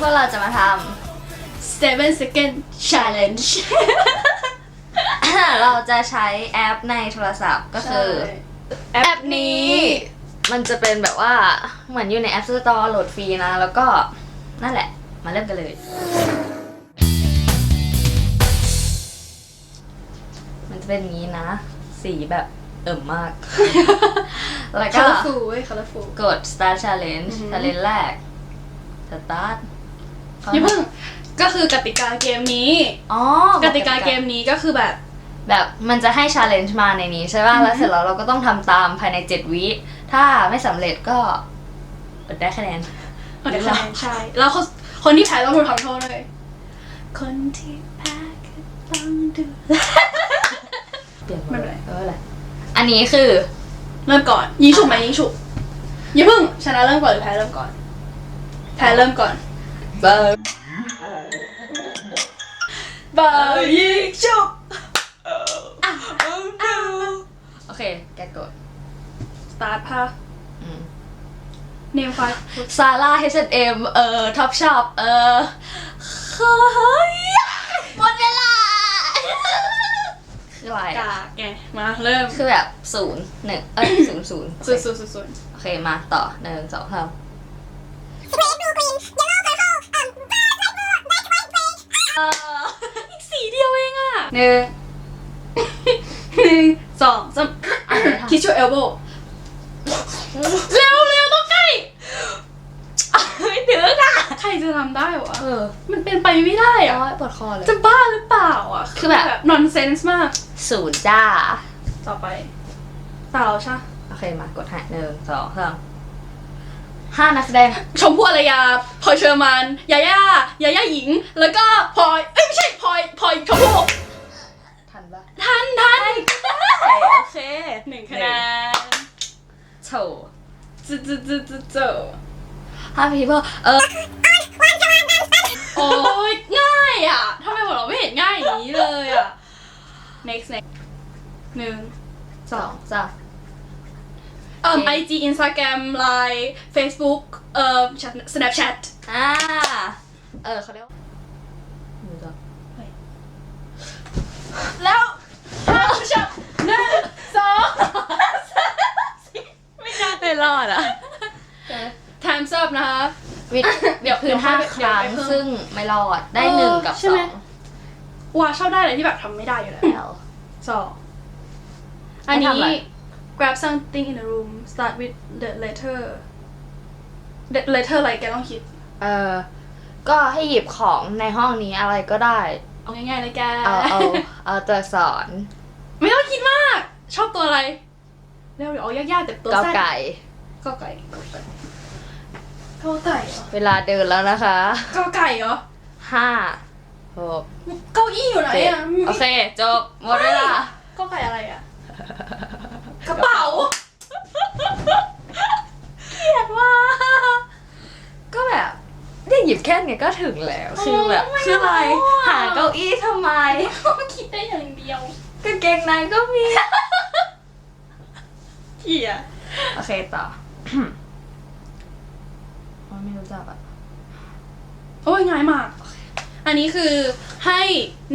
พวกเราจะมาท seven second challenge ำเราจะใช้แอปในโทรศัพท์ก็คือ แอปนี้มันจะเป็นแบบว่าเหมือนอยู่ใน App Store โหลดฟรีนะ แล้วก็นั่นแหละ มาเริ่มกันเลย มันจะเป็นอย่างนี้นะ สีแบบเอิ่มมาก แล้วก็ colorful เว้ย colorful กด start challenge อือฮึ challenge แรก start อย่าเพิ่งก็คือกติกาเกมนี้อ๋อกติกาเกมนี้ก็คือแบบ แบบมันจะให้ challenge มาในนี้ใช่ป่ะแล้วเสร็จแล้วเราก็ต้องทำตามภายใน7วิถ้าไม่สำเร็จก็อดได้คะแนนเอาแต่คะแนนใช่แล้วคนคนที่แพ้ต้องถูกทำโทษเลย คนที่แพ้ก็ต้องดูเปลี่ยนหมดไม่เลเป็นไรยเอออะไรอันนี้คือเริ่มก่อนยิงฉุบไหมยิงฉุบอย่าเพิ่งชนะเริ่มก่อนหรือแพ้เริ่มก่อน แพ้เริ่มก่อน เบอร์บายยิงฉุบโอเค แกกดสตาร์ทค่ะอืมเนมไฟซาร่า H&M เออท็อปช็อปเออเฮ้ยหมดเวลา คืออะไรกาอะกไงมาเริ่มคือแบบศูนย์หนึ่งเอ้ยศูนย์ศูนย์ศูนย์ศูนย์ศูนย์ศูนย์โอเค มาต่อหนึ่งสองสาม หนึ่งหนึ่งสองสามคิดชูเอลโบเร็วเร็วต้องใกล้ไม่ถึงอะ ใครจะทำได้วะ เออ มันเป็นไปไม่ได้โอ้อะยปวดคอเลย จะบ้าหรือเปล่าอะ คือแบบ nonsense มาก ศูนย์จ้า ต่อไปตาเราใช่ โอเคมากดให้หนึ่งสองสามห้านักแสดง ชมพู่อารยาพลอยเชอร์มานยาย่ายาย่าหญิง แล้วก็พลอย เอ้ยไม่ใช่พลอยพลอยชมพู่ ทันปะทันทันโอเคหนึ่งคะแนนโถจืดจืดจืดจืดจืดห้าพีเพิลเออโอ้ยง่ายอะทำไมของเราไม่เห็นง่ายอย่างนี้เลยอะ next next หนึ่งสองสามเอ่อโอเค IG Instagram Line Facebook เอ่อ Snapchat อ่า เออเขาเรียกว่าหนึ่งสองแล้ว ห้าชับหนึ่งสองสามสี่ไม่นานไม่รอดอะ time's up นะคะ วิดเดี๋ยวพื้นห้าเดี๋คยวรั้งไปเพิ่ม ซึ่งไม่รอด ได้หนึ่งกับใช่สไหอมงว่าชอบได้เลยที่แบบทำไม่ได้อยู่แล้ว แล้ว สองอันให้นี้ทำอะไร grab something in the room start with the letter the letter อะไรแกต้องคิด เออก็ให้หยิบของในห้องนี้อะไรก็ได้ เอาง่ายๆเลยแก เอาเอาเอาตัวอักษร คิดมาก ชอบตัวอะไรเร็วเดี๋ยวเอายากๆแต่ตัวกอสั้นไก่ก็ไก่ก็ไก่ก็ไก่เหรอเวลาเดินแล้วนะคะก็ไก่เหรอห้าหกเก้าอี้อยู่ไหนเจ็ดอะโอเค จบ หมดเวลาก็ไก่อะไรอะกระเป๋าเกลียดว่า ก็แบบเนี่ยหยิบแค่เนี้ยก็ถึงแล้ว คือแบบคืออะไรเอาอะ หาเก้าอี้ทำไม คิดได้อย่างเดียว กางเกงในก็มีเกลียดโอเคต่ออ๋อไม่รู้จักอะโอ้ยง่ายมาก อันนี้คือให้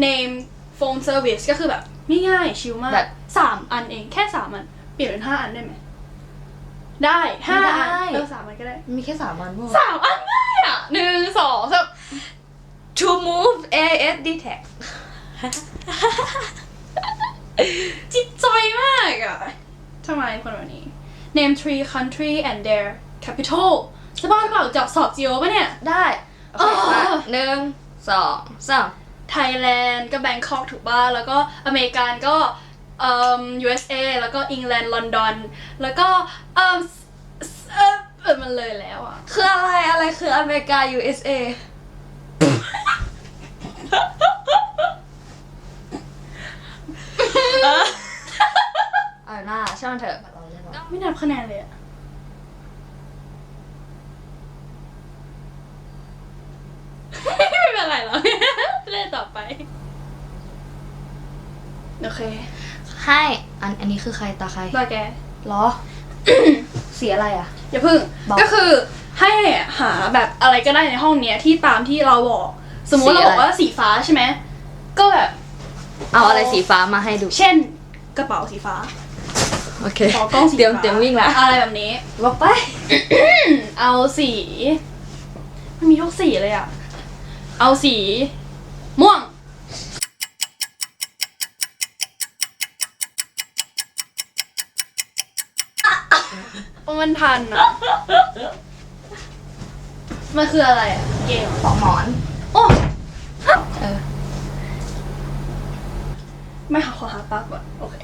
name phone service ก็คือแบบง่ายๆชิลมากแบบ สามอันเองแค่สามอัน เปลี่ยนเป็นห้าอันได้ไหม ได้ห้าไม่อัได้นเออสามอันก็ได้มีแค่สามวันพวกสามอันง่ายอะหนึ่งสองสาม to move AS d t a g จิตใจมากอะทำไมคนแบบนี้ name three country and their capital จะบ้าหรือเปล่าจับสอบจิโอปะเนี่ย ได้โอเคอ๋อมาหนึ่งสองสาม ไทยแลนด์ก็แบงคอกถูกป่ะแล้วก็อเมริกันก็เอ่อ USA แล้วก็อังกฤษลอนดอนแล้วก็เอ่อสเอ่อเออมันเลยแล้วอะคืออะไรอะไรคืออเมริกา USA เอาหน้าช่างมันเถอะเราเล่นวะไม่นับคะแนนเลยอะไม่เป็นไรหรอกเล่นต่อไป โอเค ให้อันอันนี้คือใครตาใครรอแกเหรอ สีอะไรอะ อย่าพึ่ง บอกก็คือให้หาแบบอะไรก็ได้ในห้องเนี้ยที่ตามที่เราบอก สมมติสีเราอะไร บอกว่าสีฟ้าใช่ไหม ก็แบบ เอาอะไรสีฟ้ามาให้ดู เช่น กระเป๋าสีฟ้า โอเคขอกล้องสีเตรียมฟ้าเตรียมวิ่งละ อะไรแบบนี้บอกไป เอาสีมันมีทุกสีเลยอะเอาสี ม่วง มันทันอะมันคืออะไรอะเกมเหรอปอกหมอน โอ้ เออ ไม่หาขอหาปลั๊กก่อนโอเค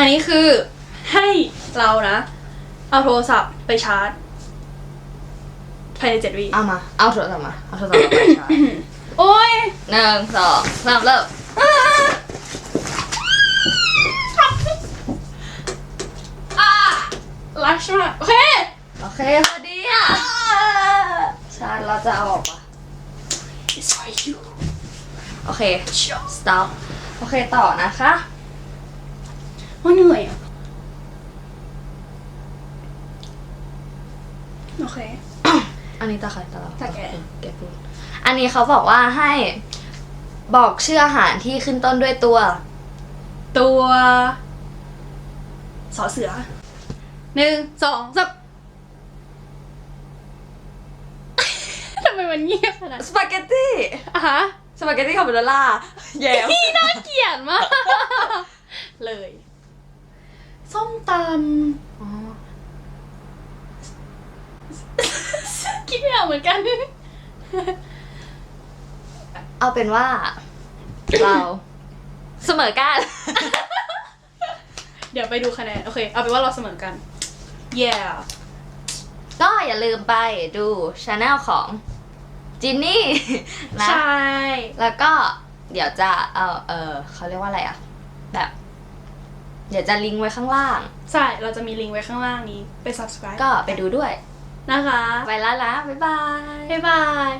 อันนี้คือให้เรานะ เอาโทรศัพท์ไปชาร์จภายในเจ็ดวิเอามา เอาโทรศัพท์มา เอาโทรศัพท์มาไปชาร์จโอ้ยหนึ่งสองสามเริ่มอ่าลัชมากโอเคโอเคพอดีอะชาร์จเราจะเอาออกปะ It's for you โอเค stop โอเคต่อนะคะ ว่าเหนื่อยอะโอเค อันนี้ตาใครตาเราตาแกเออแกพูดอันนี้เขาบอกว่าให้บอกชื่ออาหารที่ขึ้นต้นด้วยตัว ตัวสอเสือหนึ่งสองสามทำไมมันเงียบขนาดสปาเกตตี้อะฮะสปาเกตตี้คาโบนาร่าแย่ พี่น่าเกลียดมาก เลย ส้มตอ๋อำคิดไม่ออกเหมือนกัน เอาเป็นว่า เรา เสมอกัน เดี๋ยวไปดูคะแนน โอเค เอาเป็นว่าเราเสมอกัน yeah ก็อย่าลืมไปดูช anel ของจินนี่นะ ใช่ แล้วก็เดี๋ยวจะเอาเออเขาเรียกว่าอะไรอะแบบ เดี๋ยวจะลิงก์ไว้ข้างล่าง ใช่ เราจะมีลิงก์ไว้ข้างล่างนี้ไป subscribe ก็ไปดูด้วยนะคะ ไปแล้วนะบ๊ายบาย บ๊ายบาย